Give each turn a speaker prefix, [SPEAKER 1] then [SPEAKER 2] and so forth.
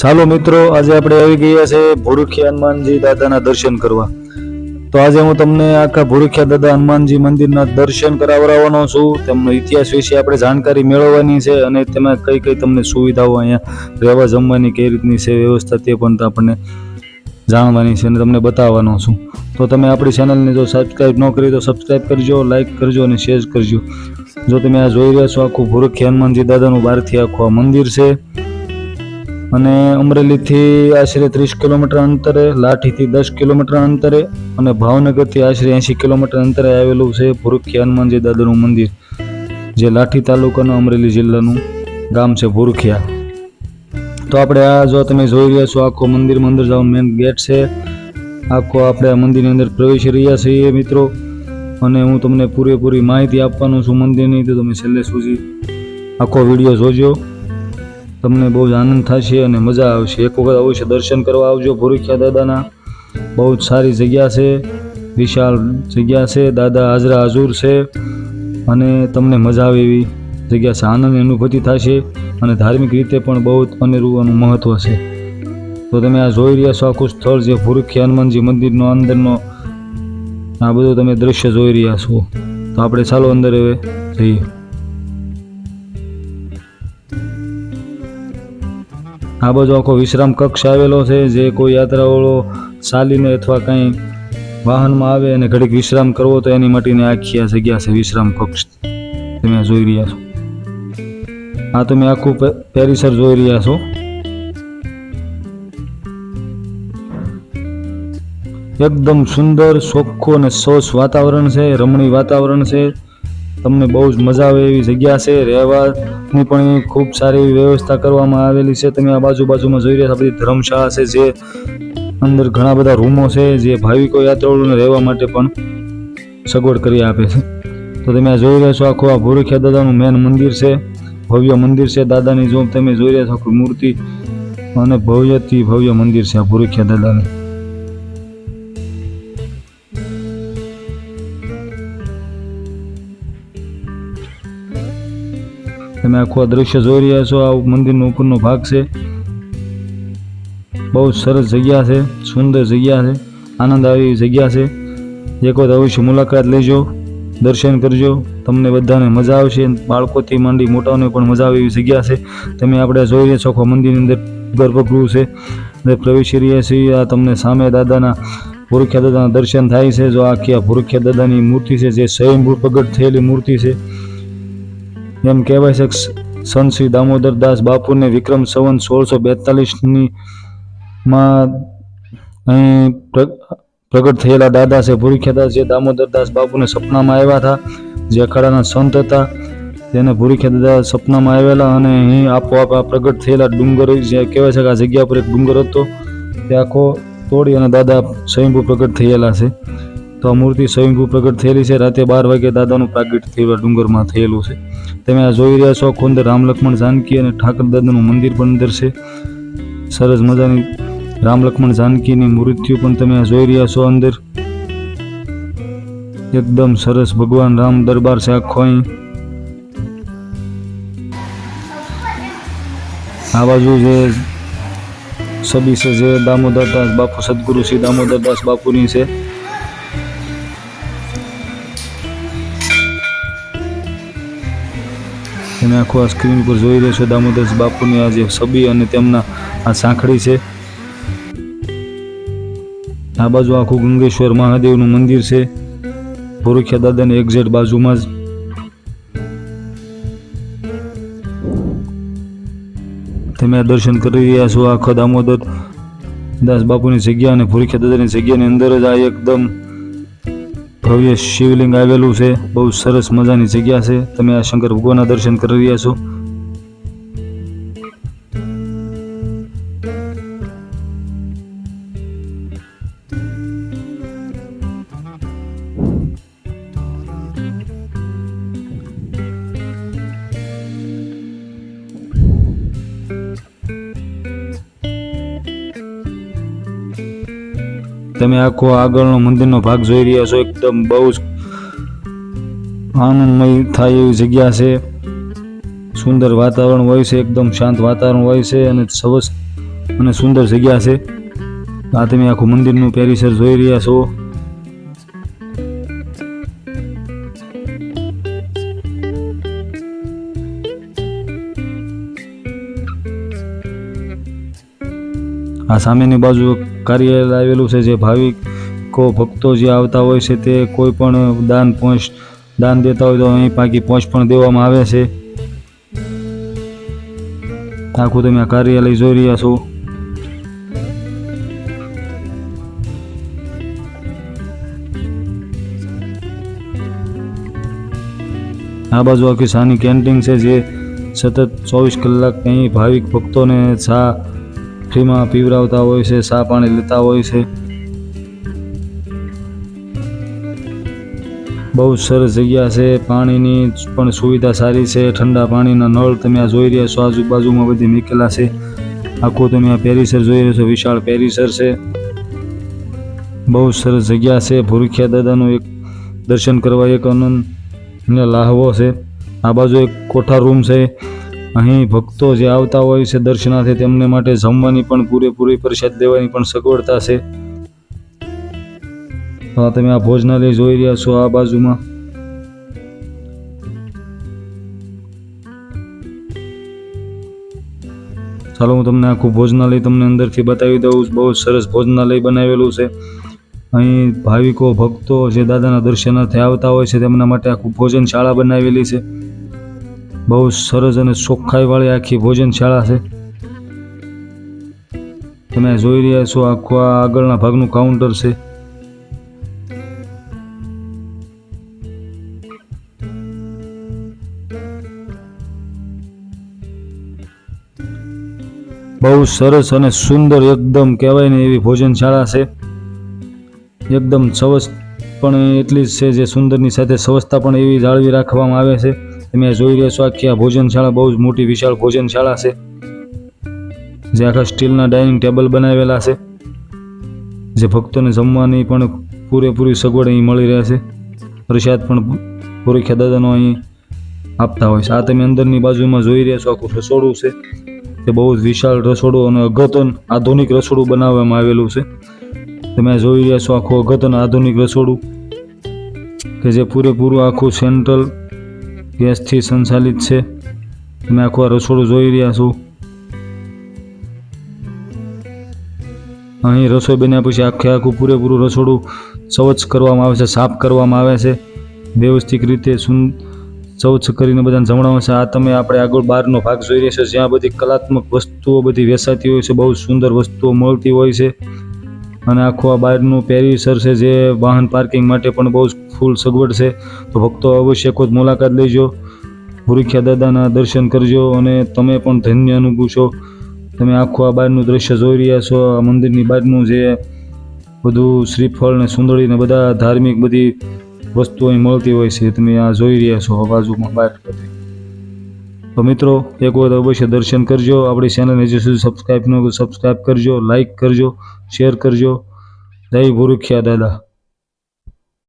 [SPEAKER 1] ચાલો મિત્રો, આજે આપણે આવી ગયા છે ભોરુખિયા હનુમાનજી દાદાના દર્શન કરવા. તો આજે હું તમને આખા ભોરુખિયા દાદા હનુમાનજી મંદિરના દર્શન કરાવવાનો છું. તેમનો ઇતિહાસ વિશે આપણે જાણકારી મેળવવાની છે અને તેમાં કઈ કઈ તમને સુવિધાઓ અહીંયા રહેવા જમવાની કઈ રીતની છે વ્યવસ્થા તે પણ આપણને જાણવાની છે અને તમને બતાવવાનો છું. તો તમે આપણી ચેનલને જો સબસ્ક્રાઈબ ન કરી તો સબસ્ક્રાઈબ કરજો લાઈક કરજો અને શેર કરજો. જો તમે આ જોઈ રહ્યા છો આખું ભોરુખિયા હનુમાનજી દાદાનું બહારથી આખું આ મંદિર છે. અને અમરેલીથી આશરે ત્રીસ કિલોમીટર અંતરે, લાઠીથી દસ કિલોમીટર અંતરે અને ભાવનગરથી આશરે એંશી કિલોમીટર અંતરે આવેલું છે ભુરુખિયા હનુમાનજી દાદાનું મંદિર, જે લાઠી તાલુકાનું અમરેલી જિલ્લાનું ગામ છે ભુરુખિયા. તો આપણે આ જો તમે જોઈ રહ્યા છો, આખો મંદિર મંદિર જવાનું મેન ગેટ છે. આખો આપણે આ મંદિરની અંદર પ્રવેશી રહ્યા છીએ મિત્રો. અને હું તમને પૂરેપૂરી માહિતી આપવાનો છું મંદિરની, તો તમે છેલ્લે સુધી આખો વીડિયો જોજો. તમને બહુ જ આનંદ થશે અને મજા આવશે. એક વખત અવશ્ય દર્શન કરવા આવજો ભુરુખિયા દાદાના. બહુ જ સારી જગ્યા છે. વિશાળ જગ્યા છે. દાદા હાજરા હાજુર છે. અને તમને મજા આવે એવી જગ્યા છે. આનંદની અનુભૂતિ થશે અને ધાર્મિક રીતે પણ બહુ જ અનેરું એનું મહત્ત્વ છે. તો તમે આ જોઈ રહ્યા છો આખું સ્થળ જે ભુરુખિયા હનુમાનજી મંદિરનો અંદરનો. આ બધું તમે દ્રશ્ય જોઈ રહ્યા છો. તો આપણે ચાલો અંદર હવે જઈએ. આ બાજુ આખો વિશ્રામ કક્ષ આવેલો છે. જે કોઈ યાત્રાળુઓ ચાલીને અથવા કંઈ વાહનમાં આવે અને ઘડીક વિશ્રામ કરવો તો એની માટેની આખી આ જગ્યા છે વિશ્રામ કક્ષ. તમે જોઈ રહ્યા છો. આ તમે આખું પેરિસર જોઈ રહ્યા છો. એકદમ સુંદર ચોખ્ખું અને સ્વચ્છ વાતાવરણ છે, રમણીય વાતાવરણ છે. તમને બહુ જ મજા આવે એવી જગ્યા છે રહેવાની પણ ખૂબ સારી એવી વ્યવસ્થા કરવામાં આવેલી છે. તમે આ બાજુ બાજુમાં જોઈ રહ્યા બધી ધર્મશાળા છે જે અંદર ઘણા બધા રૂમો છે, જે ભાવિકો યાત્રાળુઓને રહેવા માટે પણ સગવડ કરી આપે છે. તો તમે જોઈ રહ્યા છો, આખું આ ભોરુખિયા દાદાનું મેન મંદિર છે, ભવ્ય મંદિર છે. દાદાની જો તમે જોઈ રહ્યા છો, આખું મૂર્તિ અને ભવ્યથી ભવ્ય મંદિર છે આ ભોરુખિયા દાદાનું. તમે આખું આ દ્રશ્ય જોઈ રહ્યા છો, આ મંદિરનો ઉપરનો ભાગ છે. બહુ સરસ જગ્યા છે, સુંદર જગ્યા છે આનંદ આવે એવી જગ્યા છે. એક વખત અવશ્ય મુલાકાત લેજો, દર્શન કરજો, તમને બધાને મજા આવશે, બાળકોથી માંડી મોટાઓને પણ મજા આવે એવી જગ્યા છે. તમે આપણે જોઈ રહ્યા છો મંદિરની અંદર ગર્ભગૃહ છે, અંદર પ્રવેશી રહ્યા છીએ, આ તમને સામે દાદાના, ભુરુખિયા દાદાના દર્શન થાય છે. જો આખી આ ભુરુખિયા દાદાની મૂર્તિ છે, જે સ્વયંભૂ પ્રગટ થયેલી મૂર્તિ છે એમ કહેવાય છે સંત શ્રી દામોદર દાસ બાપુને વિક્રમ સંવન સોળસો બેતાલીસની માં અહીં પ્રગટ થયેલા દાદા છે. ભૂરીખ્યા જે દામોદર દાસ બાપુને સપનામાં આવ્યા હતા. જે અખાડાના સંત હતા. તેને ભૂરીખ્યા દાદા સપનામાં આવેલા અને અહીં આપોઆપ આ પ્રગટ થયેલા ડુંગર, જે કહેવાય છે કે આ જગ્યા પર એક ડુંગર હતો. તે આખો તોડી અને દાદા સ્વયંભૂ પ્રગટ થયેલા છે. તો આ મૂર્તિ સ્વયંભૂ પ્રગટ થયેલી છે. રાતે બાર વાગે દાદાનું પ્રાગટ્ય થયેલું ડુંગરમાં થયેલું છે. તમે આ જોઈ રહ્યા છો, ખુંદર રામ લક્ષ્મણ જાનકી અને ઠાકર દાદાનું મંદિર પણ અંદર છે. સરસ મજાની રામ લક્ષ્મણ જાનકીની મૂર્તિઓ પણ તમે આ જોઈ રહ્યા છો અંદર. એકદમ સરસ ભગવાન રામ દરબાર છે આખો અહીં. આ બાજુ જે છબી છે, જે દામોદરદાસ બાપુ, સદગુરુ શ્રી દામોદરદાસ બાપુની છે. તમે આખું આ સ્ક્રીન પર જોઈ રહ્યો છો દામોદરદાસ બાપુની આ જે છબી અને તેમના આ સાંખળી છે. આ બાજુ આખું ગંગેશ્વર મહાદેવનું મંદિર છે. ભુરુખ્યા દાદાની એક્ઝેટ બાજુમાં જ. તમે આ દર્શન કરી રહ્યા છો આખા દામોદર દાસ બાપુની જગ્યા અને ભૂરીખ્યા દાદાની જગ્યાની અંદર જ આ એકદમ ભવ્ય શિવલિંગ આવેલું છે. બહુ સરસ મજાની જગ્યા છે. તમે આ શંકર ભગવાનના દર્શન કરી રહ્યા છો. તમે આખો આગળનો મંદિરનો ભાગ જોઈ રહ્યા છો, એકદમ બહુ જ આનંદમય થાય એવી જગ્યા છે. સુંદર વાતાવરણ હોય છે, એકદમ શાંત વાતાવરણ હોય છે અને સરસ અને સુંદર જગ્યા છે. આ તમે આખું મંદિરનું પેરિસર જોઈ રહ્યા છો. આ સામેની બાજુ કાર્યાલય આવેલું છે, જે ભાવિકો, ભક્તો જે આવતા હોય છે, તે કોઈ પણ દાન પહોંચ, દાન દેતા હોય તો અહીં પાકી પહોંચ પણ દેવામાં આવે છે. આખું તમે આ કાર્યાલય જોઈ રહ્યા છો. આ બાજુ આખી સાની કેન્ટીન છે, જે સતત ચોવીસ કલાક અહીં ભાવિક ભક્તોને ચા ફ્રીમાં પીવરાવતા હોય છે, ચા પાણી લેતા હોય છે. બહુ સરસ જગ્યા છે, પાણીની પણ સુવિધા સારી છે, ઠંડા પાણીના નળ તમે આ જોઈ રહ્યા છો, આજુબાજુમાં બધી મૂકેલા છે. આખું તમે આ પેરીસર જોઈ રહ્યા છો, વિશાળ પેરિસર છે. બહુ સરસ જગ્યા છે, ભૂરખિયા દાદાનું એક દર્શન કરવા એક આનંદ લાહવો છે. આ બાજુ એક કોઠા રૂમ છે અહીં ભક્તો જે આવતા હોય છે દર્શનાર્થે તેમને માટે જમવાની પણ પૂરેપૂરી પ્રસાદ દેવાની પણ સગવડતા છે. તમે આ ભોજનાલય જોઈ રહ્યા છો આ બાજુમાં. ચાલો, હું તમને આખું ભોજનાલય તમને અંદરથી બતાવી દઉં. બહુ સરસ ભોજનાલય બનાવેલું છે. અહીં ભાવિકો, ભક્તો જે દાદાના દર્શનાર્થે આવતા હોય છે તેમના માટે આખું ભોજનશાળા બનાવેલી છે. બહુ સરસ અને ચોખ્ખાઈવાળી આખી ભોજનશાળા છે. તમે જોઈ રહ્યા છો આખું આ આગળના ભાગનું કાઉન્ટર છે. બહુ સરસ અને સુંદર એકદમ કહેવાય ને એવી ભોજનશાળા છે. એકદમ સવસ પણ એટલી જ છે જે સુંદરની સાથે સ્વચ્છતા પણ એવી જાળવી રાખવામાં આવે છે. તમે જોઈ રહ્યા છો આખી આ ભોજનશાળા બહુ જ મોટી વિશાળ ભોજનશાળા છે. જે આખા સ્ટીલના ડાઇનિંગ ટેબલ બનાવેલા છે. જે ભક્તોને જમવાની પણ પૂરેપૂરી સગવડ અહીં મળી રહે છે. પ્રસાદ પણ પુરીખ્યા દાદાનો અહીં આપતા હોય છે. આ તમે અંદરની બાજુમાં જોઈ રહ્યા છો આખું રસોડું છે. તે બહુ જ વિશાળ રસોડું અને અઘતન આધુનિક રસોડું બનાવવામાં આવેલું છે. તમે જોઈ રહ્યા છો આખું અગતન આધુનિક રસોડું. કે જે પૂરેપૂરું આખું સેન્ટ્રલ ગેસથી સંચાલિત છે. તમે આખું આ રસોડું જોઈ રહ્યા છો. અહીં રસોઈ બન્યા પછી આખે આખું પૂરેપૂરું રસોડું સ્વચ્છ કરવામાં આવે છે, સાફ કરવામાં આવે છે. વ્યવસ્થિત રીતે સુન, સ્વચ્છ કરીને બધાને જમણાવે છે. આ તમે આપણે આગળ બહારનો ભાગ જોઈ રહ્યા છો. જ્યાં બધી કલાત્મક વસ્તુઓ બધી વેચાતી હોય છે. બહુ સુંદર વસ્તુઓ મળતી હોય છે. અને આખું આ બહારનું પેરીસર છે જે વાહન પાર્કિંગ માટે પણ બહુ જ ફૂલ સગવડ છે. તો ભક્તો અવશ્ય ખુદ મુલાકાત લેજો. ભૂરીખ્યા દાદાના દર્શન કરજો અને તમે પણ ધન્ય અનુભવશો. તમે આખું આ બહારનું દ્રશ્ય જોઈ રહ્યા છો. આ મંદિરની બહારનું જે બધું શ્રીફળ ને સુંદરી ને બધા ધાર્મિક બધી વસ્તુઓ મળતી હોય છે. તમે આ જોઈ રહ્યા છો આ બાજુમાં બહાર બધી. તો મિત્રો, એક વખત અવશ્ય દર્શન કરજો. આપણી ચેનલને હજુ સુધી સબસ્ક્રાઈબ ન સબસ્ક્રાઈબ કરજો લાઇક કરજો શેર કરજો. જય ભૂરુખિયા દાદા.